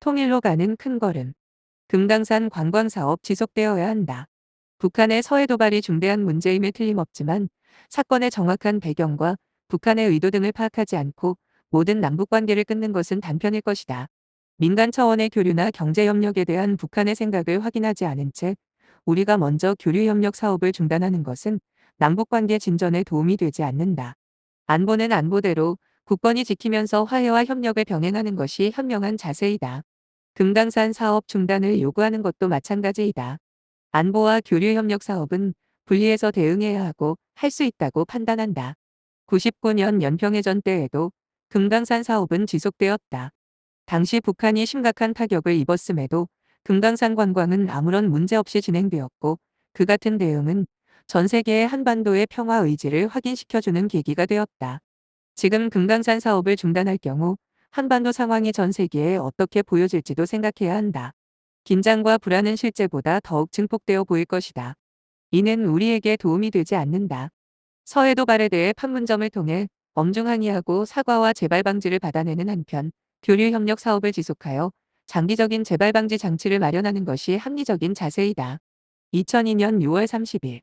통일로 가는 큰 걸음. 금강산 관광사업 지속되어야 한다. 북한의 서해 도발이 중대한 문제임에 틀림없지만 사건의 정확한 배경과 북한의 의도 등을 파악하지 않고 모든 남북 관계를 끊는 것은 단편일 것이다. 민간 차원의 교류나 경제 협력에 대한 북한의 생각을 확인하지 않은 채 우리가 먼저 교류 협력 사업을 중단하는 것은 남북 관계 진전에 도움이 되지 않는다. 안보는 안보대로 국권이 지키면서 화해와 협력을 병행하는 것이 현명한 자세이다. 금강산 사업 중단을 요구하는 것도 마찬가지이다. 안보와 교류 협력 사업은 분리해서 대응해야 하고 할 수 있다고 판단한다. 99년 연평해전 때에도 금강산 사업은 지속되었다. 당시 북한이 심각한 타격을 입었음에도 금강산 관광은 아무런 문제 없이 진행되었고 그 같은 대응은 전 세계의 한반도의 평화 의지를 확인시켜주는 계기가 되었다. 지금 금강산 사업을 중단할 경우 한반도 상황이 전 세계에 어떻게 보여질지도 생각해야 한다. 긴장과 불안은 실제보다 더욱 증폭되어 보일 것이다. 이는 우리에게 도움이 되지 않는다. 서해 도발에 대해 판문점을 통해 엄중 항의하고 사과와 재발 방지를 받아내는 한편 교류 협력 사업을 지속하여 장기적인 재발 방지 장치를 마련하는 것이 합리적인 자세이다. 2002년 6월 30일